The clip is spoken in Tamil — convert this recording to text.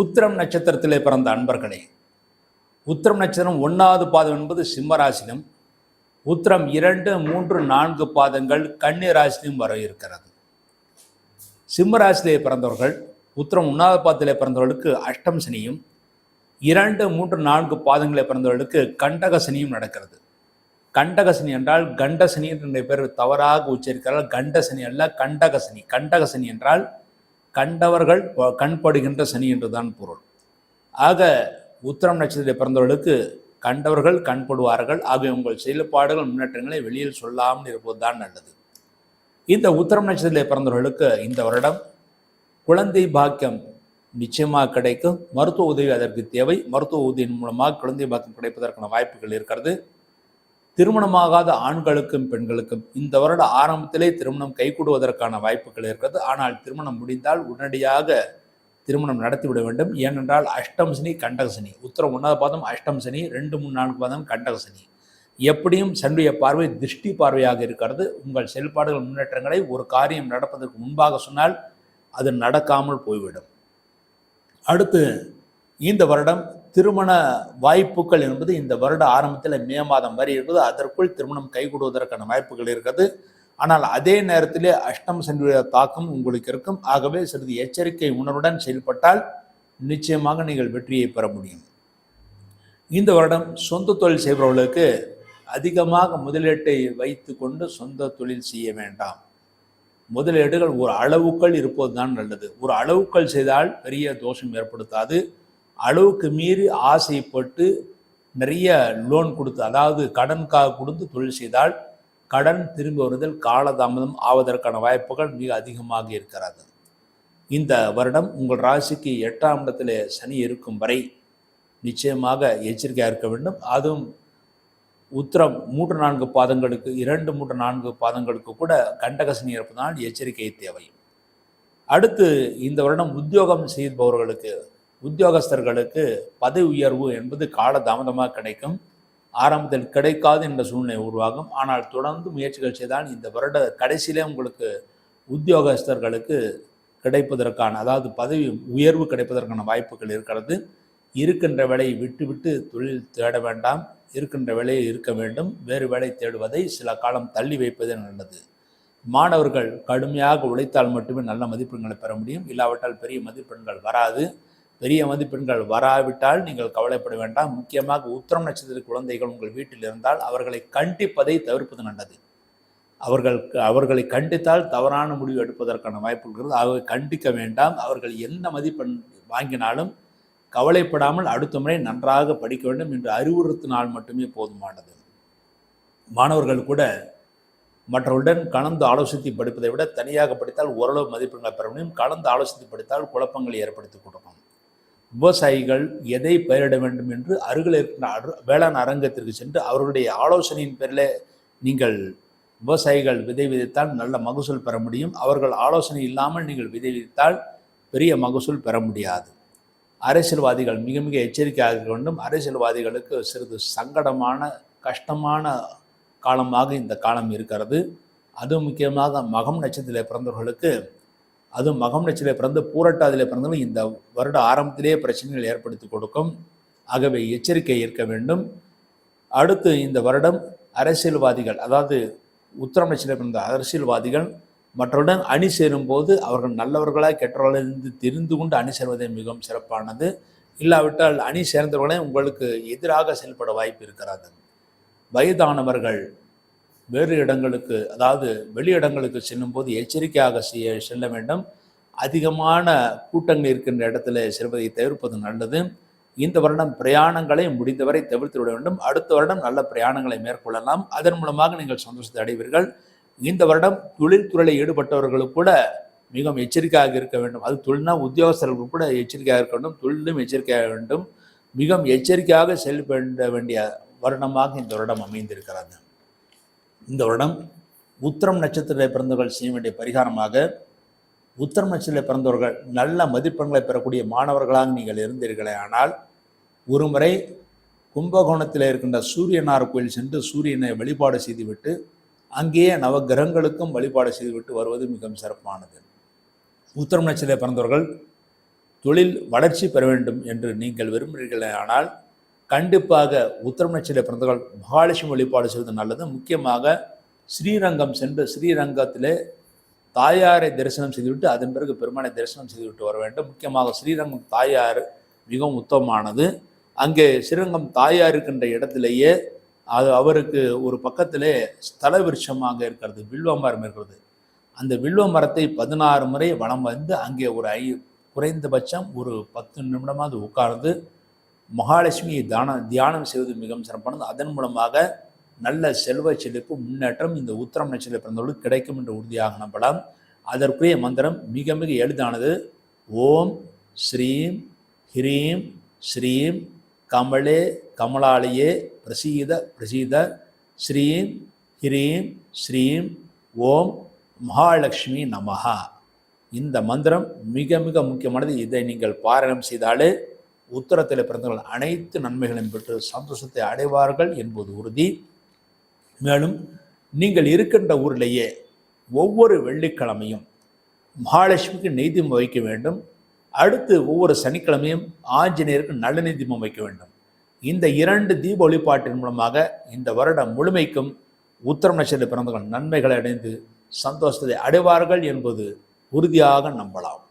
உத்திரம் நட்சத்திரத்திலே பிறந்த அன்பர்களே உத்திரம் நட்சத்திரம் ஒன்றாவது பாதம் என்பது சிம்மராசினம் உத்திரம் இரண்டு மூன்று நான்கு பாதங்கள் கன்னி ராசியிலும் வர இருக்கிறது. சிம்மராசிலே பிறந்தவர்கள் உத்திரம் ஒன்றாவது பாதத்திலே பிறந்தவர்களுக்கு அஷ்டம் சனியும் இரண்டு மூன்று நான்கு பாதங்களே பிறந்தவர்களுக்கு கண்டக சனியும் நடக்கிறது. கண்டகசனி என்றால் கண்டசனி என்ற பேர் தவறாக உச்சரிக்கிறார்கள். கண்டசனி அல்ல கண்டகசனி கண்டகசனி என்றால் கண்டவர்கள் கண்படுகின்ற சனி என்றுதான் பொருள். ஆக உத்திரம் நட்சத்திரத்தில் பிறந்தவர்களுக்கு கண்டவர்கள் கண்படுவார்கள். ஆகிய உங்கள் செயல்பாடுகள் முன்னேற்றங்களை வெளியில் சொல்லாமல் இருப்பது தான் நல்லது. இந்த உத்திரம் நட்சத்திரத்தில் பிறந்தவர்களுக்கு இந்த வருடம் குழந்தை பாக்கியம் நிச்சயமாக கிடைக்கும். மருத்துவ உதவி அதற்கு தேவை. மருத்துவ உதவியின் மூலமாக குழந்தை பாக்கியம் கிடைப்பதற்கான வாய்ப்புகள் இருக்கிறது. திருமணமாகாத ஆண்களுக்கும் பெண்களுக்கும் இந்த வருட ஆரம்பத்திலே திருமணம் கைகூடுவதற்கான வாய்ப்புகள் இருக்கிறது. ஆனால் திருமணம் முடிந்தால் உடனடியாக திருமணம் நடத்திவிட வேண்டும். ஏனென்றால் அஷ்டம் சனி கண்டக சனி. உத்தரம் ஒன்றாவது பாதம் அஷ்டம் சனி. ரெண்டு மூணு நான்கு பாதம் கண்டக சனி. எப்படியும் சன்னுடைய பார்வை திருஷ்டி பார்வையாக இருக்கிறது. உங்கள் செயல்பாடுகள் முன்னேற்றங்களை ஒரு காரியம் நடப்பதற்கு முன்பாக சொன்னால் அது நடக்காமல் போய்விடும். அடுத்து இந்த வருடம் திருமண வாய்ப்புகள் என்பது இந்த வருட ஆரம்பத்தில் மே மாதம் வரை இருக்குது. அதற்குள் திருமணம் கைகூடுவதற்கான வாய்ப்புகள் இருக்கிறது ஆனால் அதே நேரத்திலே அஷ்டம் சென்று தாக்கம் உங்களுக்கு இருக்கும். ஆகவே சிறிது எச்சரிக்கை உணர்வுடன் செயல்பட்டால் நிச்சயமாக நீங்கள் வெற்றியை பெற முடியும். இந்த வருடம் சொந்த தொழில் செய்பவர்களுக்கு அதிகமாக முதலீட்டை வைத்து கொண்டு சொந்த தொழில் செய்ய வேண்டாம். முதலீடுகள் ஒரு அளவுக்குள் இருப்பது தான் நல்லது. ஒரு அளவுக்குள் செய்தால் பெரிய தோஷம் ஏற்படுத்தாது. அளவுக்கு மீறி ஆசைப்பட்டு நிறைய லோன் கொடுத்து அதாவது கடனுக்காக கொடுத்து தொழில் செய்தால் கடன் திரும்பி வருதல் காலதாமதம் ஆவதற்கான வாய்ப்புகள் மிக அதிகமாக இருக்கிறது. இந்த வருடம் உங்கள் ராசிக்கு எட்டாம் இடத்துல சனி இருக்கும் வரை நிச்சயமாக எச்சரிக்கையாக இருக்க வேண்டும். அதுவும் உத்தரம் மூன்று நான்கு பாதங்களுக்கு இரண்டு மூன்று நான்கு பாதங்களுக்கு கூட கண்டகசனி இருப்பதனால் எச்சரிக்கை தேவை. அடுத்து இந்த வருடம் உத்தியோகம் செய்பவர்களுக்கு உத்தியோகஸ்தர்களுக்கு பதவி உயர்வு என்பது கால தாமதமாக கிடைக்கும் ஆரம்பத்தில் கிடைக்காது என்ற சூழ்நிலை உருவாகும். ஆனால் தொடர்ந்து முயற்சிகள் செய்தால் இந்த வருட கடைசியிலே உங்களுக்கு உத்தியோகஸ்தர்களுக்கு கிடைப்பதற்கான அதாவது பதவி உயர்வு கிடைப்பதற்கான வாய்ப்புகள் இருக்கிறது. இருக்கின்ற வேலையை விட்டுவிட்டு தொழில் தேட வேண்டாம். இருக்கின்ற வேலையை இருக்க வேண்டும். வேறு வேலை தேடுவதை சில காலம் தள்ளி வைப்பதே நல்லது. மாணவர்கள் கடுமையாக உழைத்தால் மட்டுமே நல்ல மதிப்பெண்களை பெற முடியும். இல்லாவிட்டால் பெரிய மதிப்பெண்கள் வராது. பெரிய மதிப்பெண்கள் வராவிட்டால் நீங்கள் கவலைப்பட வேண்டாம். முக்கியமாக உத்தரம் நட்சத்திர குழந்தைகள் உங்கள் வீட்டில் இருந்தால் அவர்களை கண்டிப்பதை தவிர்ப்பது நல்லது. அவர்கள் அவர்களை கண்டித்தால் தவறான முடிவு எடுப்பதற்கான வாய்ப்பு இருக்கிறது. ஆகவே கண்டிக்க வேண்டாம். அவர்கள் என்ன மதிப்பெண் வாங்கினாலும் கவலைப்படாமல் அடுத்த முறை நன்றாக படிக்க வேண்டும் என்று அறிவுறுத்தினால் மட்டுமே போதுமானது. மாணவர்கள் கூட மற்றவருடன் கலந்து ஆலோசித்து படிப்பதை விட தனியாக படித்தால் ஓரளவு மதிப்பெண்களை பெற முடியும். கலந்து ஆலோசித்து படித்தால் குழப்பங்களை ஏற்படுத்தி கொடுக்கும். விவசாயிகள் எதை பயிரிட வேண்டும் என்று அருகில் இருக்கின்ற அரு- வேளாண் அரங்கத்திற்கு சென்று அவர்களுடைய ஆலோசனையின் பேரில் நீங்கள் விவசாயிகள் விதை விதைத்தால் நல்ல மகசூல் பெற முடியும். அவர்கள் ஆலோசனை இல்லாமல் நீங்கள் விதை விதைத்தால் பெரிய மகசூல் பெற முடியாது. அரசியல்வாதிகள் மிக மிக எச்சரிக்கையாக இருக்க வேண்டும். அரசியல்வாதிகளுக்கு சிறிது சங்கடமான கஷ்டமான காலமாக இந்த காலம் இருக்கிறது. அதுவும் முக்கியமாக மகம் நட்சத்திரத்தில் பிறந்தவர்களுக்கு அதுவும் மகம் நட்சத்திரத்தில் பிறந்து பூரட்டாதியில் பிறந்தாலும் இந்த வருட ஆரம்பத்திலேயே பிரச்சனைகள் ஏற்படுத்தி கொடுக்கும். ஆகவே எச்சரிக்கை இருக்க வேண்டும். அடுத்து இந்த வருடம் அரசியல்வாதிகள் அதாவது உத்தரம் நட்சத்திரம் பிறந்த அரசியல்வாதிகள் மற்றவுடன் அணி சேரும் போது அவர்கள் நல்லவர்களாக கெட்டவர்களாக இருந்து தெரிந்து கொண்டு அணி சேர்வதே மிகவும் சிறப்பானது. இல்லாவிட்டால் அணி சேர்ந்தவர்களே உங்களுக்கு எதிராக செயல்பட வாய்ப்பு இருக்கிறது. வயதானவர்கள் வேறு இடங்களுக்கு அதாவது வெளி இடங்களுக்கு செல்லும்போது எச்சரிக்கையாக செய்ய செல்ல வேண்டும். அதிகமான கூட்டங்கள் இருக்கின்ற இடத்துல செல்வதை தவிர்ப்பது நல்லது. இந்த வருடம் பிரயாணங்களை முடிந்தவரை தவிர்த்து விட வேண்டும். அடுத்த வருடம் நல்ல பிரயாணங்களை மேற்கொள்ளலாம். அதன் மூலமாக நீங்கள் சந்தோஷத்தை அடைவீர்கள். இந்த வருடம் தொழில்துறையில் ஈடுபட்டவர்களுக்கு கூட மிகவும் எச்சரிக்கையாக இருக்க வேண்டும். அது தொழில்னா உத்தியோகஸ்தர்களுக்கு கூட எச்சரிக்கையாக இருக்க வேண்டும். தொழிலும் எச்சரிக்கையாக வேண்டும். மிகவும் எச்சரிக்கையாக செயல்பட வேண்டிய வருடமாக இந்த வருடம் அமைந்திருக்கிறது. இந்த வருடம் உத்திரம் நட்சத்திரத்தில் பிறந்தவர்கள் செய்ய வேண்டிய பரிகாரமாக உத்திரம் நட்சத்திரத்தில் பிறந்தவர்கள் நல்ல மதிப்பெண்களை பெறக்கூடிய மாணவர்களாக நீங்கள் இருந்தீர்களே ஆனால் ஒருமுறை கும்பகோணத்தில் இருக்கின்ற சூரியனார் கோயில் சென்று சூரியனை வழிபாடு செய்துவிட்டு அங்கேயே நவகிரகங்களுக்கும் வழிபாடு செய்துவிட்டு வருவது மிகவும் சிறப்பானது. உத்திரம் நட்சத்திரத்தில் பிறந்தவர்கள் தொழில் வளர்ச்சி பெற வேண்டும் என்று நீங்கள் விரும்புகிறீர்களே ஆனால் கண்டிப்பாக உத்தரம் நட்சத்திர பிறந்தவர்கள் மகாலட்சுமி வழிபாடு செய்வது நல்லது. முக்கியமாக ஸ்ரீரங்கம் சென்று ஸ்ரீரங்கத்திலே தாயாரை தரிசனம் செய்துவிட்டு அதன் பிறகு பெருமானை தரிசனம் செய்துவிட்டு வர வேண்டும். முக்கியமாக ஸ்ரீரங்கம் தாயார் மிகவும் உத்தமமானது. அங்கே ஸ்ரீரங்கம் தாயார் இருக்கின்ற இடத்திலேயே அது அவருக்கு ஒரு பக்கத்திலே ஸ்தல விருட்சமாக இருக்கிறது வில்வ மரம் இருக்கிறது. அந்த வில்வ மரத்தை பதினாறு முறை வலம் வந்து அங்கே ஒரு ஐ குறைந்தபட்சம் ஒரு பத்து நிமிடமாவது உட்கார்ந்து மகாலட்சுமியை தான தியானம் செய்வது மிகவும் சிறப்பானது. அதன் மூலமாக நல்ல செல்வ செழிப்பு முன்னேற்றம் இந்த உத்தரம் நட்சத்திர பிறந்தவர்களுக்கு கிடைக்கும் என்று உறுதியாக நம்பலாம். அதற்குரிய மந்திரம் மிக மிக எளிதானது. ஓம் ஸ்ரீம் ஹ்ரீம் ஸ்ரீம் கமலே கமலாலயே பிரசீத பிரசீத ஸ்ரீம் ஹ்ரீம் ஸ்ரீம் ஓம் மகாலட்சுமி நமஹா. இந்த மந்திரம் மிக மிக முக்கியமானது. இதை நீங்கள் பாராயணம் செய்தாலே உத்தரத்தில் பிறந்தவர்கள் அனைத்து நன்மைகளையும் பெற்று சந்தோஷத்தை அடைவார்கள் என்பது உறுதி. மேலும் நீங்கள் இருக்கின்ற ஊரிலேயே ஒவ்வொரு வெள்ளிக்கிழமையும் மகாலட்சுமிக்கு நெய்தீபம் வைக்க வேண்டும். அடுத்து ஒவ்வொரு சனிக்கிழமையும் ஆஞ்சநேயருக்கு நல்ல தீபம் வைக்க வேண்டும். இந்த இரண்டு தீப வழிபாட்டின் மூலமாக இந்த வருடம் முழுமைக்கும் உத்தரம் நட்சத்திர பிறந்தவர்கள் நன்மைகளை அடைந்து சந்தோஷத்தை அடைவார்கள் என்பது உறுதியாக நம்பலாம்.